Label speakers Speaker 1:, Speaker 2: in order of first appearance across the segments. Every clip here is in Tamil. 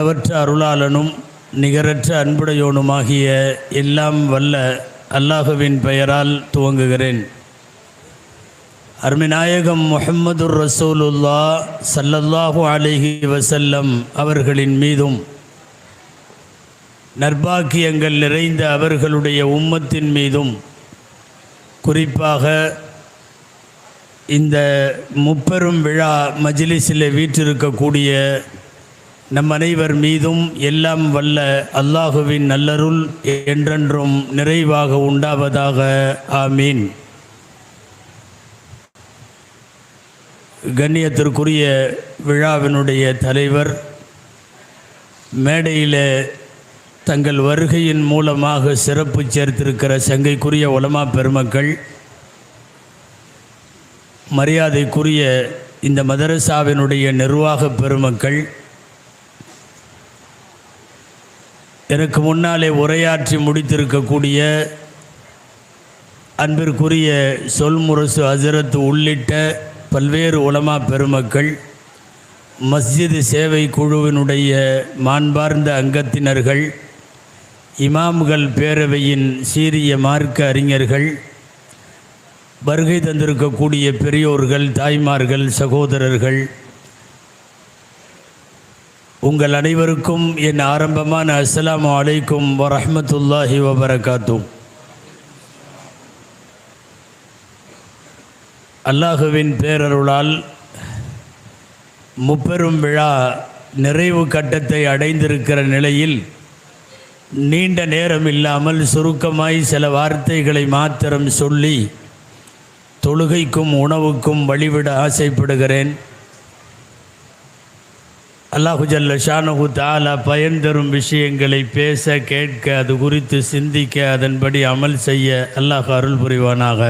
Speaker 1: அளவற்ற அருளாளனும் நிகரற்ற அன்புடையோனுமாகிய எல்லாம் வல்ல அல்லாஹுவின் பெயரால் துவங்குகிறேன். அருமிநாயகம் முஹம்மதுர் ரசூலுல்லா சல்லல்லாஹு அலிஹி வசல்லம் அவர்களின் மீதும் நற்பாக்கியங்கள் நிறைந்த அவர்களுடைய உம்மத்தின் மீதும் குறிப்பாக இந்த முப்பெரும் விழா மஜிலிஸில் வீற்றிருக்கக்கூடிய நம் அனைவர் மீதும் எல்லாம் வல்ல அல்லாஹுவின் நல்லருள் என்றென்றும் நிறைவாக உண்டாவதாக. ஆமீன். கண்ணியத்திற்குரிய விழாவினுடைய தலைவர் மேடையில் தங்கள் வருகையின் மூலமாக சிறப்பு சேர்த்திருக்கிற சங்கைக்குரிய உலமா பெருமக்கள் மரியாதைக்குரிய இந்த மதரசாவினுடைய நிர்வாக பெருமக்கள் எனக்கு முன்னாலே உரையாற்றி முடித்திருக்கக்கூடிய அன்பிற்குரிய சொல்முரசு அசரத்து உள்ளிட்ட பல்வேறு உலமா பெருமக்கள் மஸ்ஜிது சேவை குழுவினுடைய மாண்பார்ந்த அங்கத்தினர்கள் இமாம்கள் பேரவையின் சீரிய மார்க்க அறிஞர்கள் வருகை தந்திருக்கக்கூடிய பெரியோர்கள் தாய்மார்கள் சகோதரர்கள் உங்கள் அனைவருக்கும் என் ஆரம்பமான அஸ்லாம் அலைக்கும் வரமத்துல்லாஹி வபரகாத்தும் அல்லாஹுவின் பேரருளால் முப்பெரும் விழா நிறைவு கட்டத்தை அடைந்திருக்கிற நிலையில் நீண்ட நேரம் இல்லாமல் சுருக்கமாய் சில வார்த்தைகளை மாத்திரம் சொல்லி தொழுகைக்கும் உணவுக்கும் வழிவிட ஆசைப்படுகிறேன். அல்லாஹு ஜல்ல ஷானஹு தாலா பயன் தரும் விஷயங்களை பேச கேட்க அது குறித்து சிந்திக்க அதன்படி அமல் செய்ய அல்லாஹ் அருள் புரிவானாக.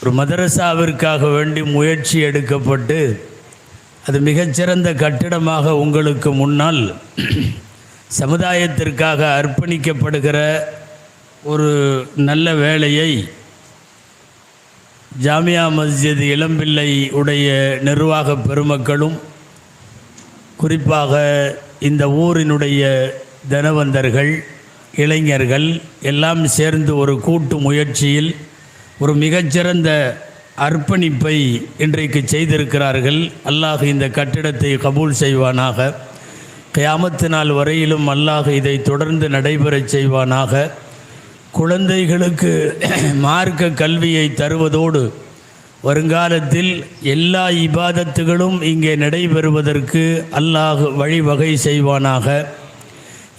Speaker 1: ஒரு மதரசாவிற்காக வேண்டி முயற்சி எடுக்கப்பட்டு அது மிகச்சிறந்த கட்டிடமாக உங்களுக்கு முன்னால் சமுதாயத்திற்காக அர்ப்பணிக்கப்படுகிற ஒரு நல்ல வேலையை ஜாமியா மஸ்ஜித் இளம்பிள்ளை உடைய நிர்வாக பெருமக்களும் குறிப்பாக இந்த ஊரினுடைய தனவந்தர்கள் இளைஞர்கள் எல்லாம் சேர்ந்து ஒரு கூட்டு முயற்சியில் ஒரு மிகச்சிறந்த அர்ப்பணிப்பை இன்றைக்கு செய்திருக்கிறார்கள். அல்லாஹ் இந்த கட்டிடத்தை கபூல் செய்வானாக. கியாமத்து நாள் வரையிலும் அல்லாஹ் இதை தொடர்ந்து நடைபெறச் செய்வானாக. குழந்தைகளுக்கு மார்க்க கல்வியை தருவதோடு வருங்காலத்தில் எல்லா இபாதத்துகளும் இங்கே நடைபெறுவதற்கு அல்லாஹ் வழிவகை செய்வானாக.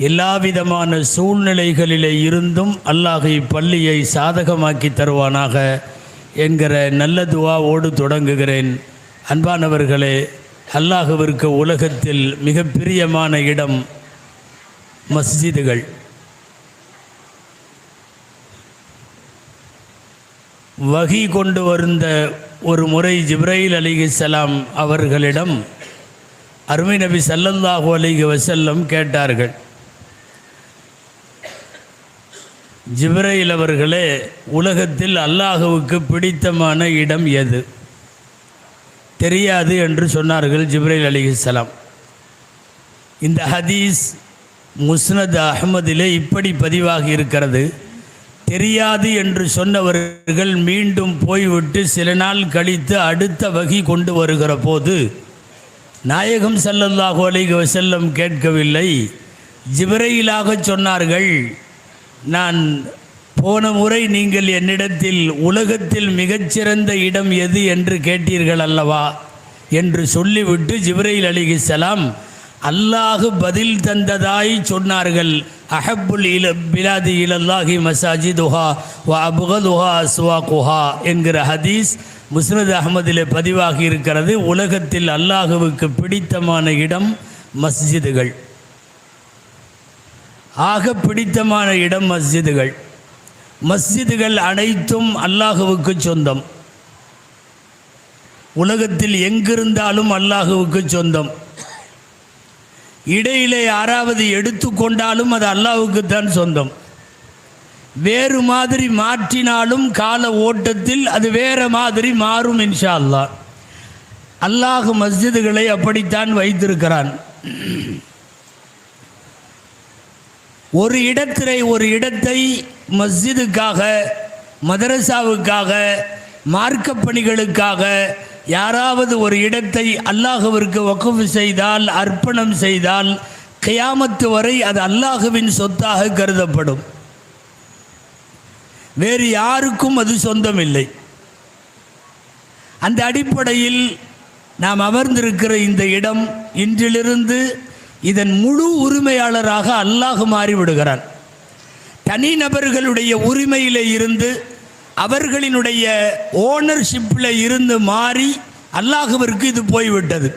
Speaker 1: எல்லா விதமான சூழ்நிலைகளிலே இருந்தும் அல்லாஹ் இப்பள்ளியை சாதகமாக்கி தருவானாக என்கிற நல்ல துவாவோடு தொடங்குகிறேன். அன்பானவர்களே அல்லாஹுவிற்கு உலகத்தில் மிக பிரியமான இடம் மஸ்ஜிதுகள். வகி கொண்டு வந்த ஒரு முறை ஜிப்ரைல் அலிஹிசலாம் அவர்களிடம் அருமை நபி சல்லல்லாஹு அலிஹி வசல்லம் கேட்டார்கள். ஜிப்ரையில் அவர்களே உலகத்தில் அல்லாஹுவுக்கு பிடித்தமான இடம் எது? தெரியாது என்று சொன்னார்கள் ஜிப்ரைல் அலிஹிசலாம் இந்த ஹதீஸ் முஸ்னத் அஹ்மதிலே இப்படி பதிவாகி இருக்கிறது. தெரியாது என்று சொன்னவர்கள் மீண்டும் போய்விட்டு சில நாள் கழித்து அடுத்த வகி கொண்டு வருகிற போது நாயகம் சல்லல்லாஹு அலைஹி செல்லம் கேட்கவில்லை. ஜிபரையிலாக சொன்னார்கள் நான் போன முறை நீங்கள் என்னிடத்தில் உலகத்தில் மிகச்சிறந்த இடம் எது என்று கேட்டீர்கள் அல்லவா? என்று சொல்லிவிட்டு ஜிப்ரையில் அலிகி செலாம் அல்லாஹு பதில் தந்ததாய் சொன்னார்கள். அஹப்புல் இல பிலாதி இலல்லாஹி மசாஜிதுஹா வ அபுகதுஹா அஸ்வாகுஹா என்கிற ஹதீஸ் முஸ்னத் அகமதிலே பதிவாகி இருக்கிறது. உலகத்தில் அல்லாஹுவுக்கு பிடித்தமான இடம் மஸ்ஜிதுகள். ஆக பிடித்தமான இடம் மஸ்ஜிதுகள். மஸ்ஜிதுகள் அனைத்தும் அல்லாஹுவுக்கு சொந்தம். உலகத்தில் எங்கிருந்தாலும் அல்லாஹுவுக்கு சொந்தம். இடையிலே யாராவது எடுத்துக்கொண்டாலும் அது அல்லாவுக்கு தான் சொந்தம். வேறு மாதிரி மாற்றினாலும் கால ஓட்டத்தில் அது வேறு மாதிரி மாறும் இன்ஷா அல்லாஹ் அல்லாஹ் மஸ்ஜிதுகளை அப்படித்தான் வைத்திருக்கிறான். ஒரு இடத்திலே ஒரு இடத்தை மஸ்ஜிதுக்காக மதரசாவுக்காக மார்க்கப் பணிகளுக்காக யாராவது ஒரு இடத்தை அல்லாஹுவிற்கு வக்குஃபு செய்தால் அர்ப்பணம் செய்தால் கியாமத்து வரை அது அல்லாஹுவின் சொத்தாக கருதப்படும். வேறு யாருக்கும் அது சொந்தமில்லை. அந்த அடிப்படையில் நாம் அமர்ந்திருக்கிற இந்த இடம் இன்றிலிருந்து இதன் முழு உரிமையாளராக அல்லாஹ் மாறிவிடுகிறான். தனிநபர்களுடைய உரிமையிலே இருந்து அவர்களினுடைய ஓனர்ஷிப்பில் இருந்து மாறி அல்லாஹுவிற்கு இது போய்விட்டது.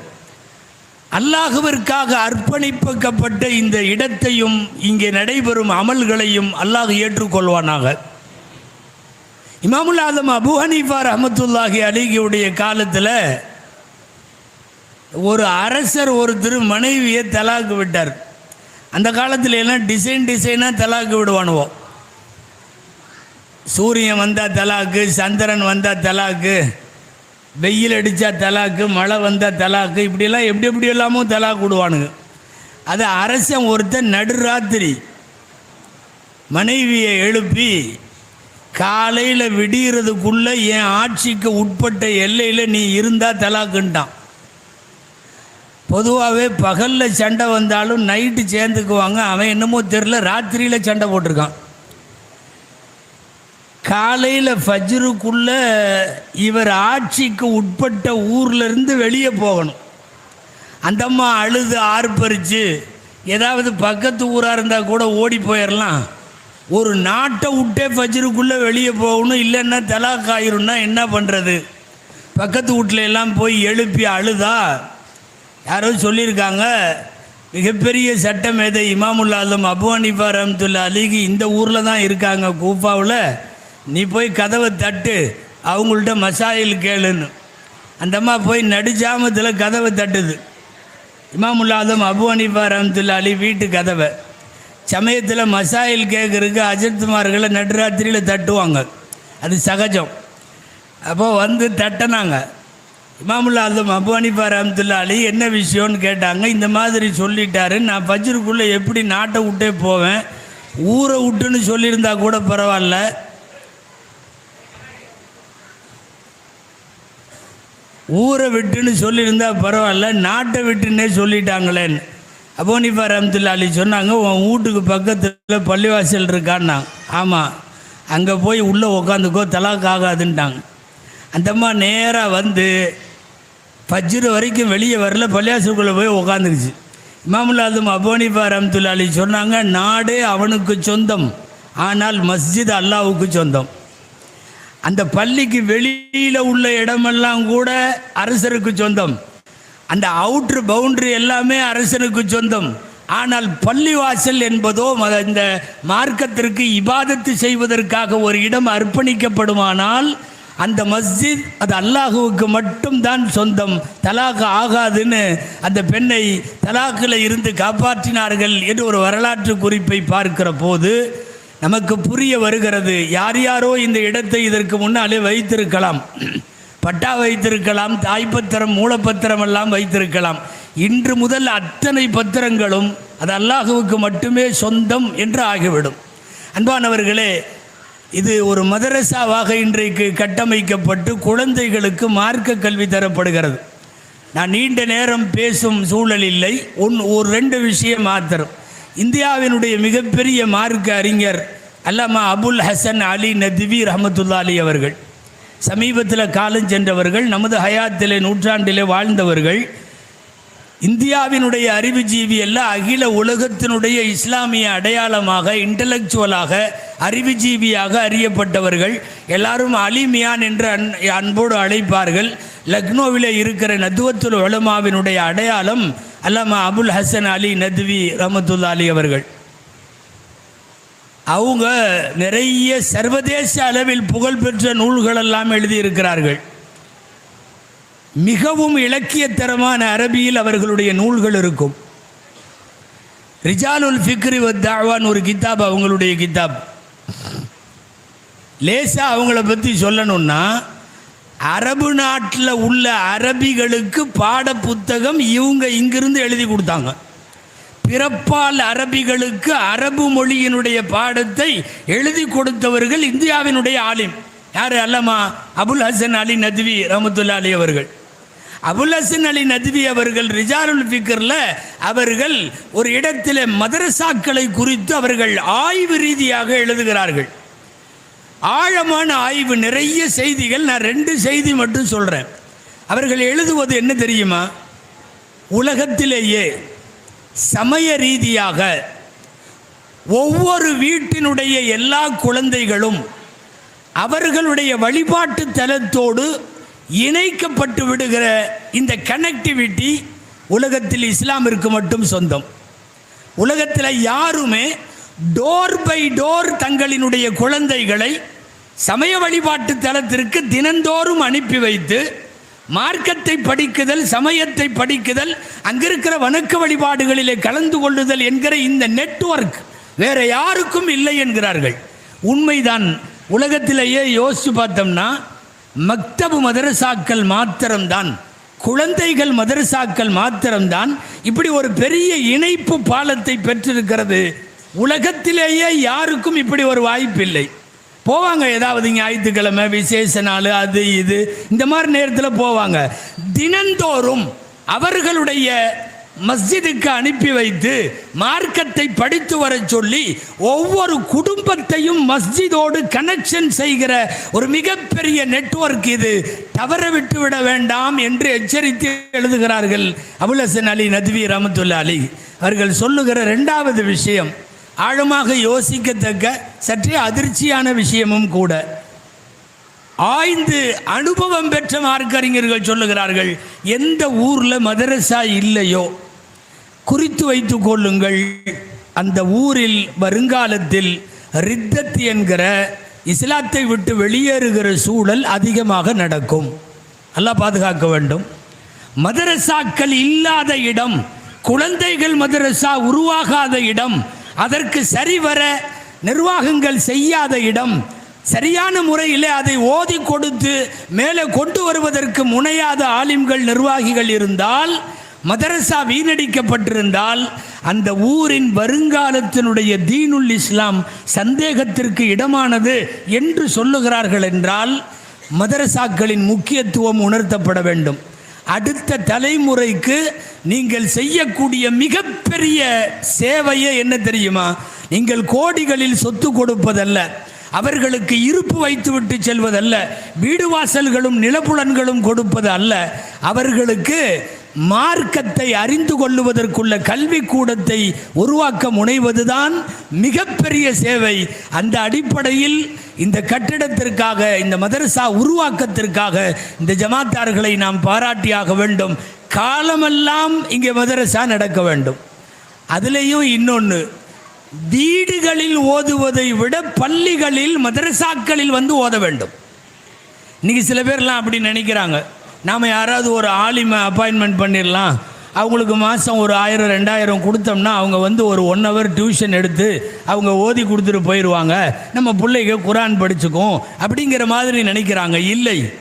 Speaker 1: அல்லாஹுவிற்காக அர்ப்பணிப்பிக்கப்பட்ட இந்த இடத்தையும் இங்கே நடைபெறும் அமல்களையும் அல்லாஹ் ஏற்றுக்கொள்வானாக. இமாமுல் ஆதம் அபு ஹனீஃபா ரஹமத்துல்லாஹி அலிகியுடைய காலத்தில் ஒரு அரசர் ஒருத்தர் மனைவியை தலாக்கு விட்டார். அந்த காலத்தில் எல்லாம் டிசைன் டிசைனாக தலாக்கு விடுவானுவோம் சூரியன் வந்தால் தலாக்கு சந்திரன் வந்தால் தலாக்கு வெயில் அடித்தா தலாக்கு மழை வந்தால் தலாக்கு இப்படிலாம் எப்படி எப்படி எல்லாமோ தலாக்கு விடுவானுங்க. அது அரசன் ஒருத்தன் நடுராத்திரி மனைவியை எழுப்பி காலையில் விடியறதுக்குள்ளே என் ஆட்சிக்கு உட்பட்ட எல்லையில் நீ இருந்தால் தலாக்குன்ட்டான். பொதுவாகவே பகலில் சண்டை வந்தாலும் நைட்டு சேர்ந்துக்குவாங்க. அவன் என்னமோ தெரில ராத்திரியில் சண்டை போட்டிருக்கான். காலையில் ஃபஜ்ருக்குள்ள இவர் ஆட்சிக்கு உட்பட்ட ஊர்லேருந்து வெளியே போகணும். அந்தம்மா அழுது ஆர்ப்பரித்து ஏதாவது பக்கத்து ஊராக இருந்தால் கூட ஓடி போயிடலாம் ஒரு நாட்டை விட்டே ஃபஜ்ருக்குள்ளே வெளியே போகணும் இல்லைன்னா தலாக் ஆயிரும்னா என்ன பண்ணுறது பக்கத்து வீட்டில எல்லாம் போய் எழுப்பி அழுதா? யாரோ சொல்லியிருக்காங்க மிகப்பெரிய சட்டம் எதை? இமாமுல்லாலும் அபு ஹனீஃபா ரஹமத்துல்லா அலிகி இந்த ஊரில் தான் இருக்காங்க கூஃபாவில். நீ போய் கதவை தட்டு அவங்கள்ட்ட மசாயில் கேளுன்னு. அந்த அம்மா போய் நடுஜாமத்தில் கதவை தட்டுது. இமாமுல்லாதம் அபு ஹனீஃபா ரஹமத்துல்லா அலி வீட்டு கதவை. சமயத்தில் மசாயில் கேட்குறதுக்கு அஜித்குமார்களை நடுராத்திரியில் தட்டுவாங்க. அது சகஜம். அப்போ வந்து தட்டினாங்க. இமாமுல்லாதம் அபு ஹனீஃபா ரஹமத்துல்லா அலி என்ன விஷயம்னு கேட்டாங்க. இந்த மாதிரி சொல்லிட்டாரு. நான் பஜ்ருக்குள்ளே எப்படி நாட்டை விட்டே போவேன்? ஊரை விட்டுன்னு சொல்லியிருந்தா கூட பரவாயில்ல. ஊரை விட்டுன்னு சொல்லியிருந்தா பரவாயில்ல நாட்டை விட்டுன்னே சொல்லிட்டாங்களேன்னு. அபோனிஃபா ரம்துல்லா அலி சொன்னாங்க உன் வீட்டுக்கு பக்கத்தில் பள்ளிவாசல் இருக்கான்னா. ஆமாம் அங்கே போய் உள்ளே உக்காந்துக்கோ தலாக் ஆகாதுன்ட்டாங்க. அந்தம்மா நேராக வந்து ஃபஜ்ரு வரைக்கும் வெளியே வரல பள்ளியாசுக்குள்ளே போய் உக்காந்துக்குச்சு இமாமுல்லாதும் அபோனிபா ரம்துல்லா அலி சொன்னாங்க நாடே அவனுக்கு சொந்தம் ஆனால் மஸ்ஜித் அல்லாவுக்கு சொந்தம். அந்த பள்ளிக்கு வெளியில் உள்ள இடமெல்லாம் கூட அரசருக்கு சொந்தம். அந்த அவுட்ரு பவுண்டரி எல்லாமே அரசனுக்கு சொந்தம். ஆனால் பள்ளிவாசல் என்பதோ இந்த மார்க்கத்திற்கு இபாதத்து செய்வதற்காக ஒரு இடம் அர்ப்பணிக்கப்படுமானால் அந்த மஸ்ஜித் அது அல்லாஹுவுக்கு மட்டும்தான் சொந்தம். தலாக் ஆகாதுன்னு அந்த பெண்ணை தலாக்கில் இருந்து காப்பாற்றினார்கள் என்று ஒரு வரலாற்று குறிப்பை பார்க்கிற போது நமக்கு புரிய வருகிறது. யார் யாரோ இந்த இடத்தை இதற்கு முன்னாலே வைத்திருக்கலாம். பட்டா வைத்திருக்கலாம் தாய்ப்பத்திரம் மூலப்பத்திரம் எல்லாம் வைத்திருக்கலாம். இன்று முதல் அத்தனை பத்திரங்களும் அது அல்லாஹுவுக்கு மட்டுமே சொந்தம் என்று ஆகிவிடும். அன்பானவர்களே இது ஒரு மதரசாவாக இன்றைக்கு கட்டமைக்கப்பட்டு குழந்தைகளுக்கு மார்க்க கல்வி தரப்படுகிறது. நான் நீண்ட நேரம் பேசும் சூழல் இல்லை. ஒன் ஒரு ரெண்டு விஷயம் மாத்திரம். இந்தியாவினுடைய மிகப்பெரிய மார்க்க அறிஞர் அல்லாமா அபுல் ஹசன் அலி நதிவி ரஹமத்துல்லா அலி அவர்கள். சமீபத்தில் காலம் சென்றவர்கள் நமது ஹயாத்திலே நூற்றாண்டிலே வாழ்ந்தவர்கள். இந்தியாவினுடைய அறிவுஜீவி எல்லாம் அகில உலகத்தினுடைய இஸ்லாமிய அடையாளமாக இன்டலெக்சுவலாக அறிவுஜீவியாக அறியப்பட்டவர்கள். எல்லாரும் அலிமியான் என்று அன் அன்போடு அழைப்பார்கள். லக்னோவில் இருக்கிற நதுவத்துல் உலமாவினுடைய அடையாளம் அல்லாமா அபுல் ஹசன் அலி நத்வி ரமத்துல்லா அலி அவர்கள். அவங்க நிறைய சர்வதேச அளவில் புகழ்பெற்ற நூல்கள் எல்லாம் எழுதியிருக்கிறார்கள். மிகவும் இலக்கியத்தரமான அரபியில் அவர்களுடைய நூல்கள் இருக்கும். ரிஜாலுல் ஃபிக்ரி தாவான் ஒரு கிதாப் அவங்களுடைய கித்தாப். லேசா அவங்கள பற்றி சொல்லணும்னா அரபு நாட்டில் உள்ள அரபிகளுக்கு பாட புத்தகம் இவங்க இங்கிருந்து எழுதி கொடுத்தாங்க. பிறப்பால் அரபிகளுக்கு அரபு மொழியினுடைய பாடத்தை எழுதி கொடுத்தவர்கள் இந்தியாவினுடைய ஆலிம். யார்? அல்லமா அபுல் ஹசன் அலி நத்வி ரமத்துல்லா அலி அவர்கள். அபுலசன் அலி நதுவி அவர்கள் ரிஜாருல் ஃபிக்கரில் அவர்கள் ஒரு இடத்தில் மதரசாக்களை குறித்து அவர்கள் ஆய்வு ரீதியாக எழுதுகிறார்கள். ஆழமான ஆய்வு நிறைய செய்திகள் நான் ரெண்டு செய்தி மட்டும் சொல்கிறேன் அவர்கள் எழுதுவது என்ன தெரியுமா? உலகத்திலேயே சமய ரீதியாக ஒவ்வொரு வீட்டினுடைய எல்லா குழந்தைகளும் அவர்களுடைய வழிபாட்டு தலத்தோடு இணைக்கப்பட்டு விடுகிற இந்த கனெக்டிவிட்டி உலகத்தில் இஸ்லாமிற்கு மட்டும் சொந்தம். உலகத்தில் யாருமே டோர் பை டோர் தங்களினுடைய குழந்தைகளை சமய வழிபாட்டு தலத்திற்கு தினந்தோறும் அனுப்பி வைத்து மார்க்கத்தை படிக்குதல் சமயத்தை படிக்குதல் அங்கிருக்கிற வணக்க வழிபாடுகளிலே கலந்து கொள்ளுதல் என்கிற இந்த நெட்வொர்க் வேற யாருக்கும் இல்லை என்கிறார்கள். உண்மைதான். உலகத்திலேயே யோசிச்சு பார்த்தோம்னா மக்தபு மதரசாக்கள் மாத்திரம்தான். குழந்தைகள் மதரசாக்கள் மாத்திரம்தான். இப்படி ஒரு பெரிய இணைப்பு பாலத்தை பெற்றிருக்கிறது. உலகத்திலேயே யாருக்கும் இப்படி ஒரு வாய்ப்பு இல்லை. போவாங்க ஏதாவது ஞாயிற்றுக்கிழமை விசேஷ நாள் அது இது. இந்த மாதிரி நேரத்தில் போவாங்க. தினந்தோறும் அவர்களுடைய மஸ்ஜிதுக்கு அனுப்பி வைத்து மார்க்கத்தை படித்து வர சொல்லி ஒவ்வொரு குடும்பத்தையும் மஸ்ஜிதோடு கனெக்ஷன் செய்கிற ஒரு மிகப்பெரிய நெட்வொர்க் இது. தவற விட்டு விட வேண்டாம் என்று எச்சரித்து எழுதுகிறார்கள் அபுலசன் அலி நத்வி ரமத்துல்லா அலி அவர்கள் சொல்லுகிற ரெண்டாவது விஷயம் ஆழமாக யோசிக்கத்தக்க சற்றே அதிர்ச்சியான விஷயமும் கூட. ஆய்ந்து அனுபவம் பெற்ற மார்க்கறிஞர்கள் சொல்லுகிறார்கள் எந்த ஊரில் மதரசா இல்லையோ? குறித்து வைத்துக் கொள்ளுங்கள். அந்த ஊரில் வருங்காலத்தில் ரித்தத் என்கிற இஸ்லாத்தை விட்டு வெளியேறுகிற சூழல் அதிகமாக நடக்கும். நல்லா பாதுகாக்க வேண்டும். மதரசாக்கள் இல்லாத இடம் குழந்தைகள் மதரசா உருவாகாத இடம் அதற்கு சரிவர நிர்வாகங்கள் செய்யாத இடம் சரியான முறையில் அதை ஓதி கொடுத்து மேலே கொண்டு வருவதற்கு முனையாத ஆலிம்கள் நிர்வாகிகள் இருந்தால் மதரசா வீணடிக்கப்பட்டிருந்தால் அந்த ஊரின் வருங்காலத்தினுடைய தீனுல் இஸ்லாம் சந்தேகத்திற்கு இடமானது என்று சொல்லுகிறார்கள் என்றால் மதரசாக்களின் முக்கியத்துவம் உணர்த்தப்பட வேண்டும். அடுத்த தலைமுறைக்கு நீங்கள் செய்யக்கூடிய மிகப்பெரிய சேவையே என்ன தெரியுமா? நீங்கள் கோடிகளில் சொத்து கொடுப்பதல்ல அவர்களுக்கு இருப்பு வைத்துவிட்டு செல்வதல்ல வீடு வாசல்களும் நிலப்புலன்களும் கொடுப்பது அல்ல அவர்களுக்கு மார்க்கத்தை அறிந்து கொள்ளுவதற்குள்ள கல்வி கூடத்தை உருவாக்க முனைவதுதான் மிகப்பெரிய சேவை. அந்த அடிப்படையில் இந்த கட்டிடத்திற்காக இந்த மதரசா உருவாக்கத்திற்காக இந்த ஜமாத்தார்களை நாம் பாராட்டியாக வேண்டும். காலமெல்லாம் இங்கே மதரசா நடக்க வேண்டும். அதுலேயும் இன்னொன்று வீடுகளில் ஓதுவதை விட பள்ளிகளில் மதரசாக்களில் வந்து ஓத வேண்டும். இன்னைக்கு சில பேர்லாம் அப்படி நினைக்கிறாங்க. நாம் யாராவது ஒரு ஆலிமை அப்பாயின்மெண்ட் பண்ணிடலாம் அவங்களுக்கு மாதம் ஒரு ஆயிரம் ரெண்டாயிரம் கொடுத்தோம்னா அவங்க வந்து ஒரு ஒன் ஹவர் டியூஷன் எடுத்து அவங்க ஓதி கொடுத்துட்டு போயிடுவாங்க நம்ம பிள்ளைங்க குரான் படிச்சுக்கும் அப்படிங்கிற மாதிரி நினைக்கிறாங்க. இல்லை.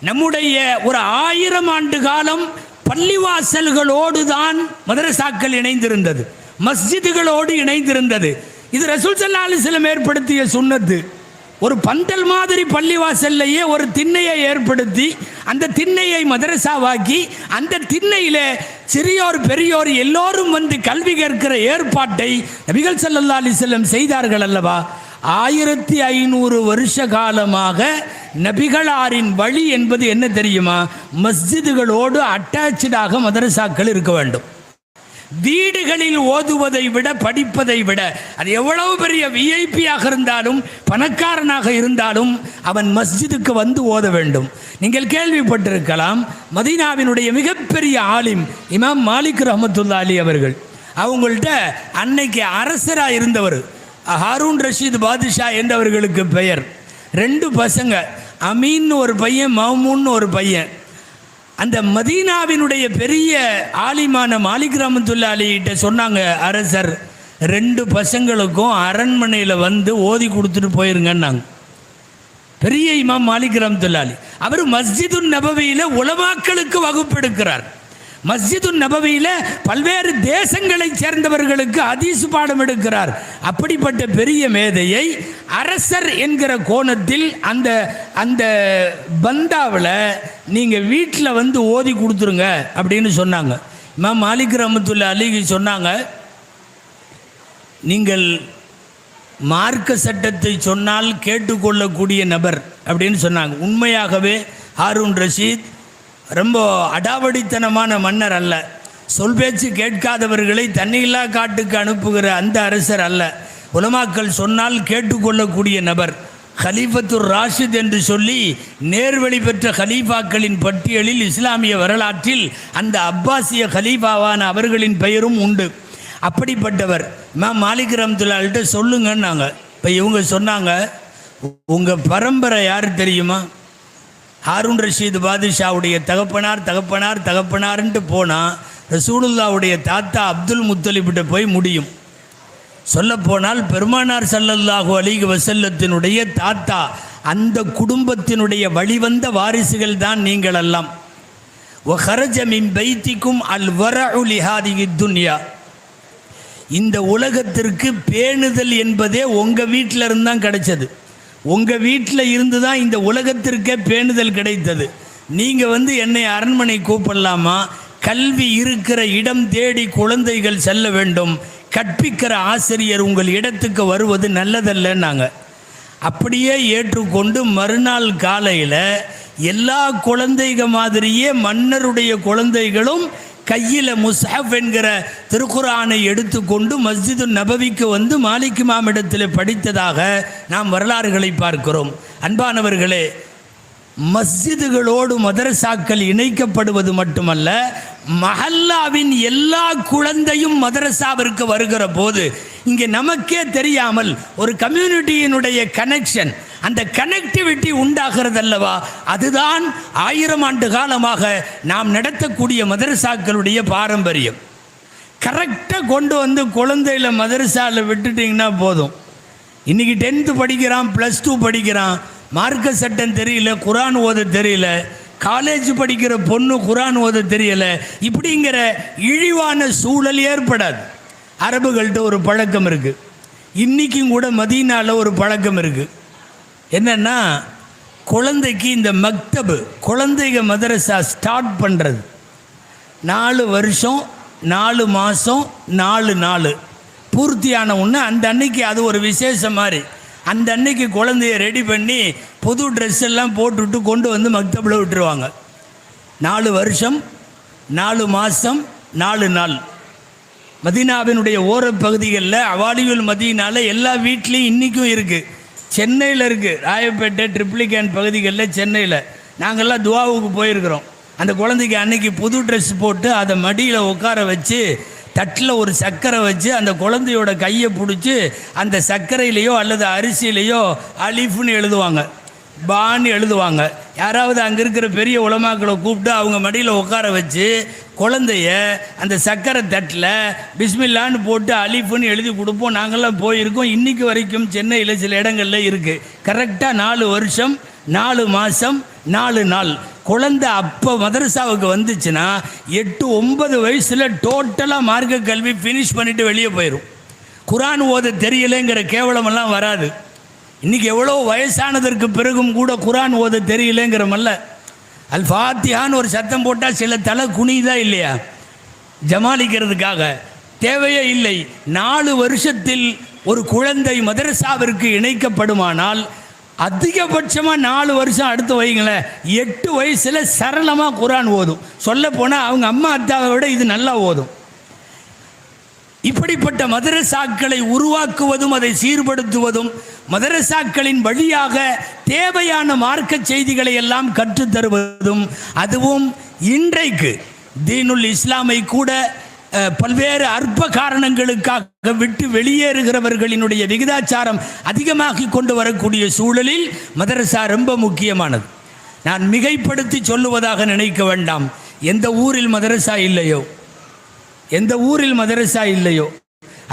Speaker 1: நம்முடைய ஒரு ஆயிரம் ஆண்டு காலம் பள்ளிவாசல்களோடு தான் மதரசாக்கள் இணைந்திருந்தது. மஸ்ஜிதுகளோடு இணைந்திருந்தது. இது ரசூல் சல்லா அலிஸ்லம் ஏற்படுத்திய சுண்ணத்து ஒரு பந்தல் மாதிரி பள்ளிவாசல்லையே ஒரு திண்ணையை ஏற்படுத்தி அந்த திண்ணையை மதரசாவாக்கி அந்த திண்ணையில் சிறியோர் பெரியோர் எல்லோரும் வந்து கல்வி கற்கிற ஏற்பாட்டை நபிகள் ஸல்லல்லாஹு அலிசல்லம் செய்தார்கள் அல்லவா? ஆயிரத்தி ஐநூறு வருஷ காலமாக நபிகளாரின் வழி என்பது என்ன தெரியுமா? மஸ்ஜிதுகளோடு அட்டாச்சாக மதரசாக்கள் இருக்க வேண்டும். வீடுகளில் ஓதுவதை விட படிப்பதை விட அது எவ்வளவு பெரிய விஐபியாக இருந்தாலும் பணக்காரனாக இருந்தாலும் அவன் மஸ்ஜிதுக்கு வந்து ஓத வேண்டும். நீங்கள் கேள்விப்பட்டிருக்கலாம் மதீனாவினுடைய மிகப்பெரிய ஆலிம் இமாம் மாலிக் ரஹமத்துல்லா அலி அவர்கள். அவங்கள்ட்ட அன்னைக்கு அரசராக இருந்தவர் ஹாரூன் ரஷீத் பாதுஷா என்றவர்களுக்கு பெயர். ரெண்டு பசங்க அமீன் ஒரு பையன் மமூன்னு ஒரு பையன். அந்த மதீனாவினுடைய பெரிய ஆலிமான மாலிக் ரஹமத்துல்லா அலிகிட்ட சொன்னாங்க அரசர் ரெண்டு பசங்களுக்கும் அரண்மனையில் வந்து ஓதி கொடுத்துட்டு போயிருங்கன்னாங்க. பெரிய இமாம் மாலிக் அலி அவர் மஸ்ஜிது நபவியில் உலமாக்களுக்கு வகுப்பெடுக்கிறார் மஸ்ஜிது நபவியில் பல்வேறு தேசங்களைச் சேர்ந்தவர்களுக்கு அதிசு பாடம் எடுக்கிறார். அப்படிப்பட்ட பெரிய மேதையை அரசர் என்கிற கோணத்தில் அந்த அந்த பந்தாவில் நீங்கள் வீட்டில் வந்து ஓதி கொடுத்துருங்க அப்படின்னு சொன்னாங்க. இமாம் மாலிக் ரமத்துல்ல அலிகி சொன்னாங்க நீங்கள் மார்க்க சட்டத்தை சொன்னால் கேட்டுக்கொள்ளக்கூடிய நபர் அப்படின்னு சொன்னாங்க. உண்மையாகவே ஹாரூன் ரஷீத் ரொம்ப அடாவடித்தனமான மன்னர் அல்ல. சொல் பேச்சு கேட்காதவர்களை தண்ணியில்லா காட்டுக்கு அனுப்புகிற அந்த அரசர் அல்ல. உலமாக்கள் சொன்னால் கேட்டுக்கொள்ளக்கூடிய நபர். ஹலீஃபத்துர் ராஷித் என்று சொல்லி நேர்வழி பெற்ற ஹலீஃபாக்களின் பட்டியலில் இஸ்லாமிய வரலாற்றில் அந்த அப்பாசிய ஹலீஃபாவான அவர்களின் பெயரும் உண்டு. அப்படிப்பட்டவர் மேம் மாலிக் ரம்துல்லால்கிட்ட சொல்லுங்கன்னாங்க. இப்போ இவங்க சொன்னாங்க உங்கள் பரம்பரை யார் தெரியுமா? ஹாரூன் ரஷீது பாதுஷாவுடைய தகப்பனார் தகப்பனார் தகப்பனார்ன்ட்டு போனால் ரசூலுல்லாவுடைய தாத்தா அப்துல் முத்தலிப்பிட்ட போய் முடியும். சொல்லப்போனால் பெருமானார் சல்லல்லாஹு அலிக வசல்லத்தினுடைய தாத்தா அந்த குடும்பத்தினுடைய வழிவந்த வாரிசுகள் தான் நீங்களெல்லாம். ஒஹரஜமின் பைத்திக்கும் அல் வரஹாதி துன்யா. இந்த உலகத்திற்கு பேணுதல் என்பதே உங்கள் வீட்டில் இருந்தான் கிடைச்சது. உங்கள் வீட்டில் இருந்து தான் இந்த உலகத்திற்கே பேணுதல் கிடைத்தது. நீங்கள் வந்து என்னை அரண்மனை கூப்பிடலாமா? கல்வி இருக்கிற இடம் தேடி குழந்தைகள் செல்ல வேண்டும். கற்பிக்கிற ஆசிரியர் உங்கள் இடத்துக்கு வருவது நல்லதல்லன்னாங்க. அப்படியே ஏற்றுக்கொண்டு மறுநாள் காலையில் எல்லா குழந்தைக மாதிரியே மன்னருடைய குழந்தைகளும் கையில் முஸ்ஹப் என்கிற திருக்குரானை எடுத்துக்கொண்டு மஸ்ஜிது நபவிக்கு வந்து மாலிக் மாமிடத்தில் படித்ததாக நாம் வரலாறுகளை பார்க்கிறோம். அன்பானவர்களே மஸ்ஜிதுகளோடு மதரசாக்கள் இணைக்கப்படுவது மட்டுமல்ல மஹல்லாவின் எல்லா குழந்தையும் மதரசாவிற்கு வருகிற போது இங்கே நமக்கே தெரியாமல் ஒரு கம்யூனிட்டியினுடைய கனெக்ஷன் அந்த கனெக்டிவிட்டி உண்டாகிறதல்லவா? அதுதான் ஆயிரம் ஆண்டு காலமாக நாம் நடத்தக்கூடிய மதரசாக்களுடைய பாரம்பரியம். கரெக்டாக கொண்டு வந்து குழந்தையில மதரசாவில் விட்டுட்டிங்கன்னா போதும். இன்னைக்கு டென்த்து படிக்கிறான் ப்ளஸ் டூ படிக்கிறான். மார்க்க சட்டம் தெரியல குரான் ஓத தெரியல. காலேஜ் படிக்கிற பொண்ணு குரான் ஓத தெரியல. இப்படிங்கிற இழிவான சூழல் ஏற்படாது. அரபுகள்கிட்ட ஒரு பழக்கம் இருக்குது இன்றைக்கும் கூட மதீனாவில் ஒரு பழக்கம் இருக்குது என்னென்னா குழந்தைக்கு இந்த மக்தபு குழந்தைங்க மதரசா ஸ்டார்ட் பண்ணுறது நாலு வருஷம் நாலு மாதம் நாலு நாள். பூர்த்தியான ஒன்று அந்த அன்னைக்கு அது ஒரு விசேஷம் மாதிரி. அந்த அன்னைக்கு குழந்தைய ரெடி பண்ணி புது ட்ரெஸ் எல்லாம் போட்டுவிட்டு கொண்டு வந்து மக்தபில் விட்டுருவாங்க. நாலு வருஷம் நாலு மாதம் நாலு நாள். மதீனாவினுடைய ஓரப்பகுதிகளில் அவாலியுல் மதீனால எல்லா வீட்லேயும் இன்றைக்கும் இருக்குது சென்னையில் இருக்குது ராயப்பேட்டை ட்ரிப்ளிகேன் பகுதிகளில் சென்னையில். நாங்கள்லாம் துவாவுக்கு போயிருக்கிறோம். அந்த குழந்தைக்கு அன்னைக்கு புது ட்ரெஸ் போட்டு அதை மடியில் உட்கார வச்சு தட்டில் ஒரு சர்க்கரை வச்சு அந்த குழந்தையோட கையை பிடிச்சி அந்த சர்க்கரையிலையோ அல்லது அரிசியிலையோ அலிஃப்னு எழுதுவாங்க. பான்னு எழுதுவாங்க. யாராவது அங்கே இருக்கிற பெரிய உலமாக்களை கூப்பிட்டு அவங்க மடியில் உட்கார வச்சு குழந்தைய அந்த சக்கரை தட்டில் பிஸ்மில்லான்னு போட்டு அலிஃபுன்னு எழுதி கொடுப்போம். நாங்கள்லாம் போயிருக்கோம். இன்னைக்கு வரைக்கும் சென்னையில் சில இடங்களில் இருக்குது கரெக்டாக நாலு வருஷம் நாலு மாதம் நாலு நாள். குழந்தை அப்போ மதரசாவுக்கு வந்துச்சுன்னா எட்டு ஒன்பது வயசில் டோட்டலாக மார்க்க கல்வி ஃபினிஷ் பண்ணிவிட்டு வெளியே போயிடும் குரான் ஓத தெரியலைங்கிற கேவலமெல்லாம் வராது. இன்றைக்கி எவ்வளோ வயசானதற்கு பிறகும் கூட குரான் ஓத தெரியலங்கிறமல்ல. அல் ஃபாத்தியான்னு ஒரு சத்தம் போட்டால் சில தலை குனிதா இல்லையா? ஜமாளிக்கிறதுக்காக தேவையே இல்லை. நாலு வருஷத்தில் ஒரு குழந்தை மதரசாவிற்கு இணைக்கப்படுமானால் அதிகபட்சமாக நாலு வருஷம் அடுத்து வைங்களேன் எட்டு வயசில் சரளமாக குரான் ஓதும். சொல்ல போனால் அவங்க அம்மா அத்தாவை விட இது நல்லா ஓதும். இப்படிப்பட்ட மதரசாக்களை உருவாக்குவதும் அதை சீர்படுத்துவதும் மதரசாக்களின் வழியாக தேவையான மார்க்க செய்திகளை எல்லாம் கற்றுத்தருவதும் அதுவும் இன்றைக்கு தீனுல் இஸ்லாமை கூட பல்வேறு அற்ப காரணங்களுக்காக விட்டு வெளியேறுகிறவர்களினுடைய விகிதாச்சாரம் அதிகமாகி கொண்டு வரக்கூடிய சூழலில் மதரசா ரொம்ப முக்கியமானது. நான் மிகைப்படுத்தி சொல்லுவதாக நினைக்க வேண்டாம். எந்த ஊரில் மதரசா இல்லையோ எந்த ஊரில் மதரசா இல்லையோ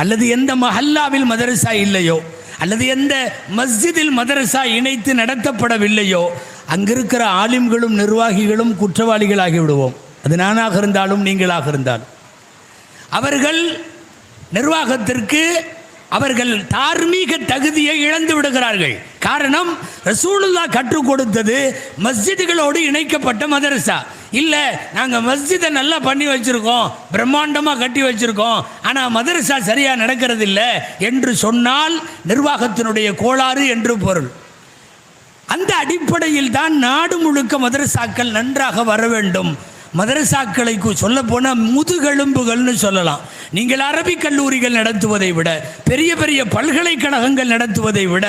Speaker 1: அல்லது எந்த மஹல்லாவில் மதரசா இல்லையோ அல்லது எந்த மஸ்ஜிதில் மதரசா இணைத்து நடத்தப்படவில்லையோ அங்கிருக்கிற ஆலிம்களும் நிர்வாகிகளும் குற்றவாளிகளாகி விடுவோம். அது நானாக இருந்தாலும் நீங்களாக இருந்தாலும். அவர்கள் நிர்வாகத்திற்கு அவர்கள் தார்மீக தகுதியை இழந்து விடுகிறார்கள். காரணம் ரசூலுல்லா கற்றுக் கொடுத்தது மஸ்ஜிதுகளோடு இணைக்கப்பட்ட மதரசா. இல்லை நாங்கள் மஸ்ஜிதை நல்லா பண்ணி வச்சுருக்கோம் பிரம்மாண்டமாக கட்டி வச்சிருக்கோம் ஆனால் மதரசா சரியாக நடக்கிறது இல்லை என்று சொன்னால் நிர்வாகத்தினுடைய கோளாறு என்று பொருள். அந்த அடிப்படையில் தான் நாடு முழுக்க மதரசாக்கள் நன்றாக வர வேண்டும். மதரசாக்களை சொல்ல போனால் முதுகெலும்புகள்னு சொல்லலாம். நீங்கள் அரபிக் கல்லூரிகள் நடத்துவதை விட பெரிய பெரிய பல்கலைக்கழகங்கள் நடத்துவதை விட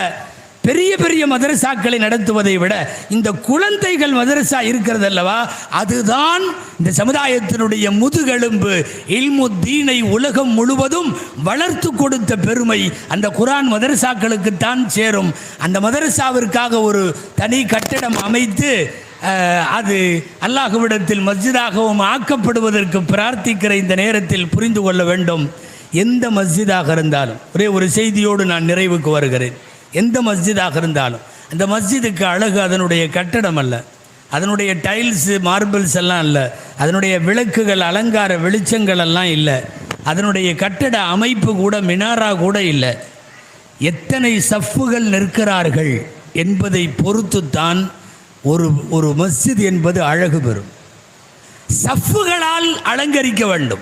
Speaker 1: பெரிய பெரிய மதரசாக்களை நடத்துவதை விட இந்த குழந்தைகள் மதரசா இருக்கிறது அல்லவா அதுதான் இந்த சமுதாயத்தினுடைய முதுகெலும்பு. இல்முத்தீனை உலகம் முழுவதும் வளர்த்து கொடுத்த பெருமை. அந்த குரான் மதரசாக்களுக்கு தான் சேரும். அந்த மதரசாவிற்காக ஒரு தனி கட்டிடம் அமைத்து அது அல்லாஹுவிடத்தில் மஸ்ஜிதாகவும் ஆக்கப்படுவதற்கு பிரார்த்திக்கிற இந்த நேரத்தில் புரிந்து கொள்ள வேண்டும். எந்த மஸ்ஜிதாக இருந்தாலும் ஒரே ஒரு செய்தியோடு நான் நிறைவுக்கு வருகிறேன். எந்த மஸ்ஜிதாக இருந்தாலும். அந்த மஸ்ஜிதுக்கு அழகு அதனுடைய கட்டடம் அல்ல. அதனுடைய டைல்ஸு மார்பிள்ஸ் எல்லாம் இல்லை. அதனுடைய விளக்குகள் அலங்கார வெளிச்சங்கள் எல்லாம் இல்லை. அதனுடைய கட்டட அமைப்பு கூட மினாரா கூட இல்லை. எத்தனை சஃப்புகள் நிற்கிறார்கள் என்பதை பொறுத்துத்தான் ஒரு ஒரு மஸ்ஜித் என்பது அழகு பெறும். சஃப்புகளால் அலங்கரிக்க வேண்டும்.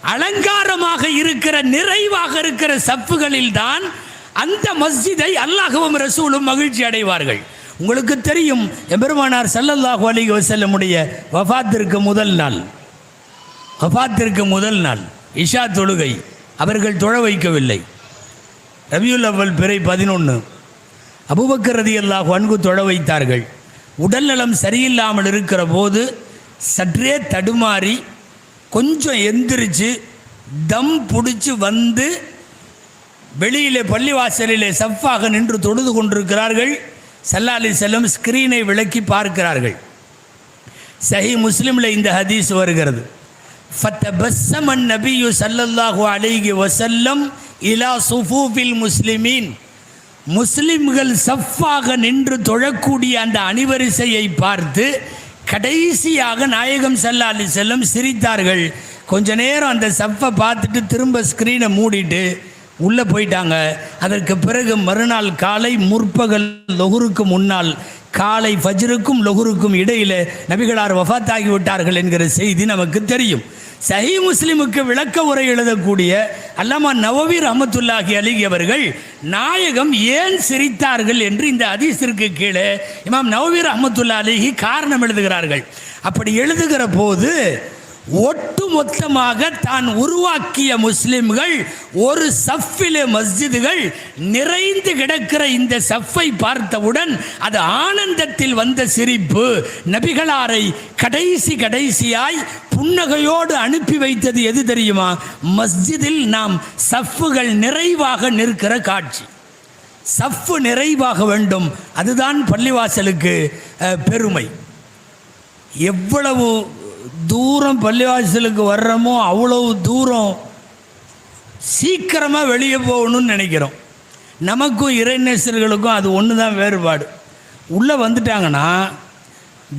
Speaker 1: அலங்காரமாக இருக்கிற நிறைவாக இருக்கிற சஃப்புகளில் தான் அந்த மஸ்ஜிதை அல்லாஹுவும் ரசூலும் மகிழ்ச்சி அடைவார்கள். உங்களுக்கு தெரியும் எபெருமானார் சல்லல்லாஹு அலி வசல்லமுடைய வஃபாத்திற்கு முதல் நாள். வஃபாத்திற்கு முதல் நாள். இஷா தொழுகை. அவர்கள் தொழ வைக்கவில்லை. ரபியுல் அவ்வல் பிறை பதினொன்று அபுபக்கர் ரதியல்லாஹு அன்பு தொழ வைத்தார்கள். உடல்நலம் சரியில்லாமல் இருக்கிற போது சற்றே தடுமாறி கொஞ்சம் எந்திரிச்சு தம் பிடிச்சி வந்து வெளியிலே பள்ளிவாசலிலே சஃப்பாக நின்று தொழுது கொண்டிருக்கிறார்கள். சல்லாலி செல்லும் ஸ்கிரீனை விளக்கி பார்க்கிறார்கள். சஹி முஸ்லீமில் இந்த ஹதீஸ் வருகிறது. ஃபத்தபஸ்ஸமன் நபியு சல்லல்லாஹு அலைகி வசல்லம் இலா சுஃபூஃபில் முஸ்லிமீன். முஸ்லிம்கள் சஃப்பாக நின்று தொழக்கூடிய அந்த அணிவரிசையை பார்த்து கடைசியாக நாயகம் சல்லாலி செல்லும் செல்லம் சிரித்தார்கள். கொஞ்ச நேரம் அந்த சஃப்பை பார்த்துட்டு திரும்ப ஸ்க்ரீனை மூடிட்டு உள்ளே போயிட்டாங்க. அதற்கு பிறகு மறுநாள் காலை முற்பகல் லொகுருக்கு முன்னால் காலை ஃபஜ்ருக்கும் லொகுருக்கும் இடையில் நபிகளார் வஃபாத்தாகி விட்டார்கள் என்கிற செய்தி நமக்கு தெரியும். சஹி முஸ்லிமுக்கு விளக்க உரை எழுதக்கூடிய அல்லாமா நவவி ரஹமத்துல்லாஹி அலிகி அவர்கள் நாயகம் ஏன் சிரித்தார்கள்? என்று இந்த அதிசிற்கு கீழே இமாம் நவவி ரஹமத்துல்லா அலிஹி காரணம் எழுதுகிறார்கள். அப்படி எழுதுகிற போது ஒட்டுமொத்தமாக தான் உருவாக்கிய முஸ்லிம்கள் ஒரு சஃப்பிலே மஸ்ஜிதுகள் நிறைந்து கிடக்கிற இந்த சஃப்பை பார்த்தவுடன் அது ஆனந்தத்தில் வந்த சிரிப்பு. நபிகளாரை கடைசி கடைசியாய் புன்னகையோடு அனுப்பி வைத்தது எது தெரியுமா? மஸ்ஜிதில் நாம் சஃப்புகள் நிறைவாக நிற்கிற காட்சி. சஃப்பு நிறைவாக வேண்டும். அதுதான் பள்ளிவாசலுக்கு பெருமை. எவ்வளவு தூரம் பள்ளிவாசலுக்கு வர்றோமோ அவ்வளவு தூரம் சீக்கிரமாக வெளியே போகணும்னு நினைக்கிறோம். நமக்கும் இறைநேசர்களுக்கும் அது ஒன்று தான் வேறுபாடு. உள்ளே வந்துட்டாங்கன்னா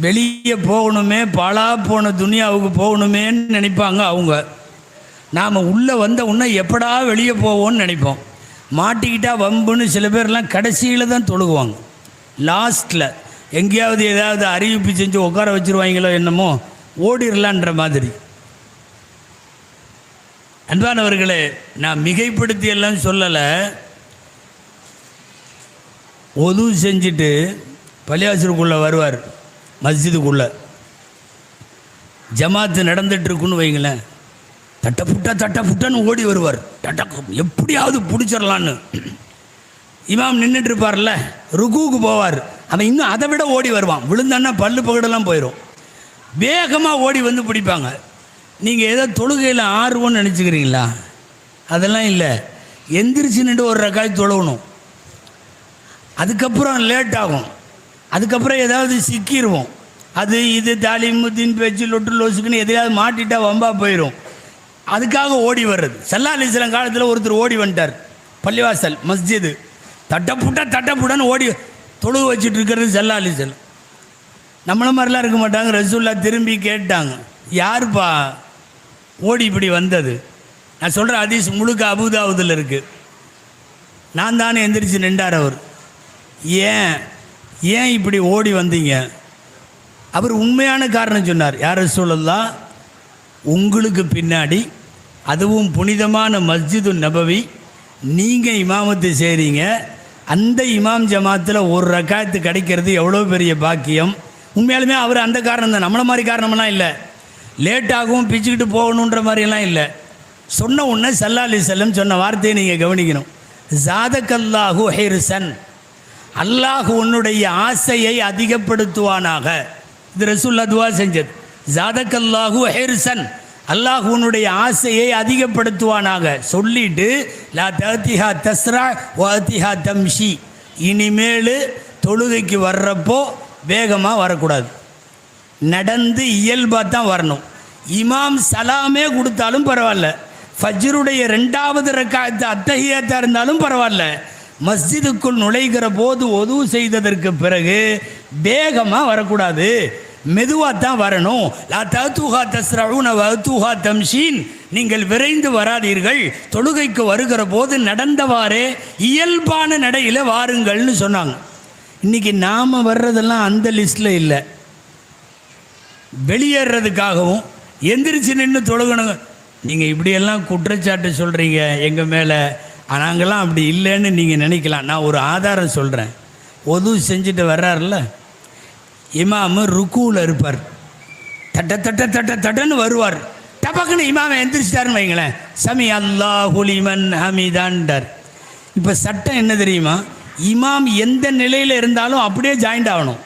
Speaker 1: வெளியே போகணுமே பாலா போன துனியாவுக்கு போகணுமேன்னு நினைப்பாங்க அவங்க. நாம் உள்ளே வந்த உடனே எப்படா வெளியே போவோம்னு நினைப்போம். மாட்டிக்கிட்டா வம்புன்னு சில பேர்லாம் கடைசியில் தான் தொழுகுவாங்க. லாஸ்ட்டில் எங்கேயாவது ஏதாவது அறிவிப்பு செஞ்சு உட்கார வச்சுருவாங்களோ என்னமோ ஓடிடலான்ற மாதிரி. அன்பானவர்களே நான் மிகைப்படுத்தி எல்லாம் சொல்லலை. ஒது செஞ்சுட்டு பள்ளியாசருக்குள்ளே வருவார் மஸ்ஜிதுக்குள்ளே. ஜமாத்து நடந்துட்டுருக்குன்னு வைங்களேன். தட்ட புட்டா தட்ட புட்டான்னு ஓடி வருவார். தட்ட எப்படியாவது பிடிச்சிடலான்னு இமாம் நின்றுட்டு இருப்பார்ல ருகுவுக்கு போவார். அவன் இன்னும் அதை விட ஓடி வருவான். விழுந்தான்னா பல்லு பகடெல்லாம் போயிடும் வேகமாக ஓடி வந்து பிடிப்பாங்க. நீங்கள் ஏதோ தொழுகையில் ஆர்வம்னு நினச்சிக்கிறீங்களா? அதெல்லாம் இல்லை. எந்திரிச்சு நின்று ஒரு ரக்காய் தொழுவணும் அதுக்கப்புறம் லேட் ஆகும். அதுக்கப்புறம் ஏதாவது சிக்கிடுவோம் அது இது தாலிமுத்தின் பேச்சு லொட்டு லோசுக்குன்னு எதையாவது மாட்டிட்டா வம்பா போயிடும் அதுக்காக ஓடி வர்றது. சல்லா அலிஸ்லாம் காலத்தில் ஒருத்தர் ஓடி வந்துட்டார். பள்ளிவாசல் மஸ்ஜிது. தட்டப்புட்டா தட்டப்புட்டான்னு ஓடி தொழுகு வச்சுட்டு இருக்கிறது செல்லாலி செல்லம் நம்மள மாதிரிலாம் இருக்க மாட்டாங்க. ரசூல்லா திரும்பி கேட்டாங்க. யாருப்பா? ஓடி இப்படி வந்தது. நான் சொல்கிற ஹதீஸ் முழுக்க அபுதாவுதில் இருக்குது நான் தானே எந்திரிச்சு நின்றார் அவர். ஏன்? ஏன் இப்படி ஓடி வந்தீங்க? அவர் உண்மையான காரணம் சொன்னார். யார் சொல்லலாம் உங்களுக்கு பின்னாடி அதுவும் புனிதமான மஸ்ஜிது நபவி. நீங்கள் இமாமத்து செய்கிறீங்க அந்த இமாம் ஜமாத்தில் ஒரு ரக்காயத்து கிடைக்கிறது எவ்வளோ பெரிய பாக்கியம்? உண்மையாலுமே அவர் அந்த காரணம் தான். நம்மளை மாதிரி காரணமெல்லாம் இல்லை. லேட்டாகவும் பிச்சுக்கிட்டு போகணுன்ற மாதிரியெல்லாம் இல்லை. சொன்ன உடனே சல்லா அலி செல்லம் சொன்ன வார்த்தையை நீங்கள் கவனிக்கணும். ஜாதகல்லாஹு ஹெர்சன் அல்லாஹ் உன்னுடைய ஆசையை அதிகப்படுத்துவானாக. இது ரசூல்லா துவா செஞ்சது. ஜாதகல்லாஹு ஹெர்சன் அல்லாஹ் உன்னுடைய ஆசையை அதிகப்படுத்துவானாக. சொல்லிட்டு லா தத்திஹா தஸ்ரா வத்திஹா தம்ஷி. இனிமேல் தொழுகைக்கு வர்றப்போ வேகமாக வரக்கூடாது. நடந்து இயல்பாக தான் வரணும். இமாம் சலாமே கொடுத்தாலும் பரவாயில்ல. ஃபஜ்ருடைய ரெண்டாவது ரக்காயத்து அத்தகையத்தாக இருந்தாலும் பரவாயில்ல. மஸ்ஜிதுக்குள் நுழைகிற போது ஒதுவு செய்ததற்கு பிறகு வேகமாக வரக்கூடாது. மெதுவாக தான் வரணும். லா தூஹா தஸ்ரவுன தூஹா தம்ஷீன். நீங்கள் விரைந்து வராதீர்கள். தொழுகைக்கு வருகிற போது நடந்தவாறே இயல்பான நடையில் வாருங்கள்னு சொன்னாங்க. இன்னைக்கு நாம் வர்றதெல்லாம் அந்த லிஸ்ட்டில் இல்லை. வெளியேறதுக்காகவும் எந்திரிச்சு நின்று தொழுகணுங்க நீங்கள் இப்படியெல்லாம் குற்றச்சாட்டு சொல்கிறீங்க எங்கள் மேலே. நாங்கள்லாம் அப்படி இல்லைன்னு நீங்கள் நினைக்கலாம். நான் ஒரு ஆதாரம் சொல்கிறேன் ஒது செஞ்சுட்டு வர்றாருல இமாமு ருக்குவில் இருப்பார். தட்ட தட்ட தட்ட தட்டன்னு வருவார். டபக்குன்னு இமாமை எந்திரிச்சிட்டாருன்னு வைங்களேன். சமி அல்லாஹுலிமன் ஹமிதான்டார். இப்போ சட்டம் என்ன தெரியுமா? இமாம் எந்த நிலையில் இருந்தாலும் அப்படியே ஜாயிண்ட் ஆகணும்.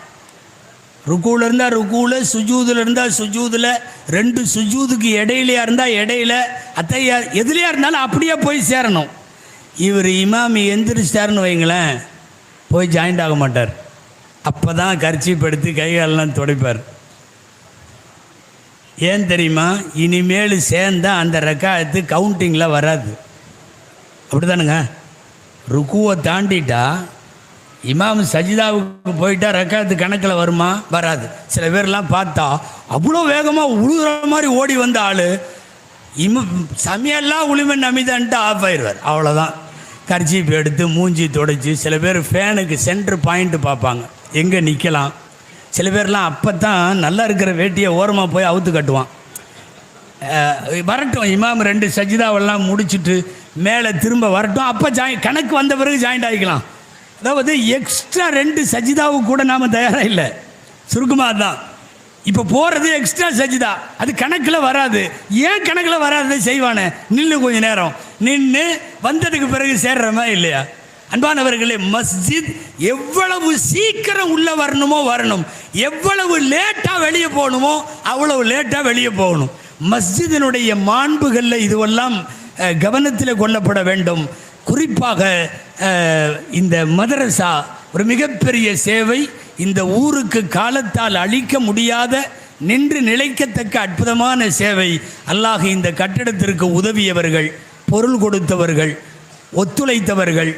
Speaker 1: ருக்கூவில் இருந்தால் ருக்கூவில் சுஜூதில் இருந்தால் சுஜூதில் ரெண்டு சுஜூதுக்கு இடையிலையா இருந்தால் இடையில அத்தையா எதுலையாக இருந்தாலும் அப்படியே போய் சேரணும். இவர் இமாம் எந்திரிச்சிட்டாருன்னு வைங்களேன் போய் ஜாயிண்ட் ஆக மாட்டார். அப்போ தான் கர்ச்சிப்படுத்தி கைகாலெலாம் துடைப்பார். ஏன் தெரியுமா? இனிமேல் சேர்ந்தால் அந்த ரெக்காயத்து கவுண்டிங்கில் வராது. அப்படி தானுங்க ருக்குவை தாண்டிட்டா இமாம் சஜிதாவுக்கு போயிட்டா ரெக்காத்து கணக்கில் வருமா? வராது. சில பேர்லாம் பார்த்தா அவ்வளோ வேகமாக உழுகிற மாதிரி ஓடி வந்த ஆள் இம சமையல்லாம் உளிமன் நமிதான்ட்டு ஆஃப் ஆயிடுவார் அவ்வளோதான். கர்ச்சீப் எடுத்து மூஞ்சி தொடச்சி சில பேர் ஃபேனுக்கு சென்ட்ரு பாயிண்ட்டு பார்ப்பாங்க. எங்கே நிற்கலாம் சில பேர்லாம் அப்போ தான் நல்லா இருக்கிற வேட்டியை ஓரமாக போய் அவுத்து கட்டுவான். வரட்டும். இமாம் ரெண்டு சஜிதாவெல்லாம் முடிச்சுட்டு மேலே திரும்ப வரட்டும். அப்போ ஜாயின் கணக்கு வந்த பிறகு ஜாயிண்ட் ஆகிக்கலாம். அதாவது எக்ஸ்ட்ரா ரெண்டு சஜிதாவுக்கு கூட நாம் தயாராக இல்லை. சுருக்குமார் தான் இப்போ போகிறது எக்ஸ்ட்ரா சஜிதா. அது கணக்கில் வராது. ஏன் கணக்கில் வராது செய்வானே? நின்று கொஞ்சம் நேரம். நின்று வந்ததுக்கு பிறகு சேர்றமா இல்லையா? அன்பானவர்களே மஸ்ஜித் எவ்வளவு சீக்கிரம் உள்ள வரணுமோ வரணும். எவ்வளவு லேட்டாக வெளியே போகணுமோ அவ்வளவு லேட்டாக வெளியே போகணும். மஸ்ஜிதினுடைய மாண்புகளில் இதுவெல்லாம் கவனத்தில் கொள்ளப்பட வேண்டும். குறிப்பாக இந்த மதரசா ஒரு மிகப்பெரிய சேவை. இந்த ஊருக்கு காலத்தால் அழிக்க முடியாத நின்று நிலைக்கத்தக்க அற்புதமான சேவை. அல்லாஹ் இந்த கட்டிடத்திற்கு உதவியவர்கள் பொருள் கொடுத்தவர்கள் ஒத்துழைத்தவர்கள்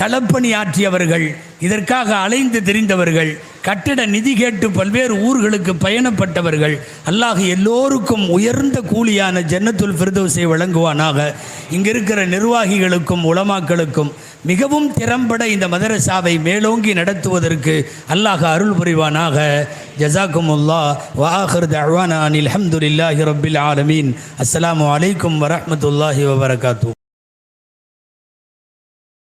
Speaker 1: களப்பணி ஆற்றியவர்கள் இதற்காக அலைந்து திரிந்தவர்கள். கட்டிட நிதி கேட்டு பல்வேறு ஊர்களுக்கு பயணப்பட்டவர்கள் அல்லாஹ் எல்லோருக்கும் உயர்ந்த கூலியான ஜன்னத்துல் ஃபிர்தௌஸை வழங்குவானாக. இங்க இருக்கிற நிர்வாகிகளுக்கும் உலமாக்களுக்கும் மிகவும் திறம்பட இந்த மதரசாவை மேலோங்கி நடத்துவதற்கு அல்லாஹ் அருள் புரிவானாக. ஜசாக்குமுல்லா வாஹர் தவானா அனில் அஹமதுல்லாஹி ரபில் ஆலமீன். அஸ்லாம் வலைக்கம் வரமத்துல்லாஹி வபரகாத்து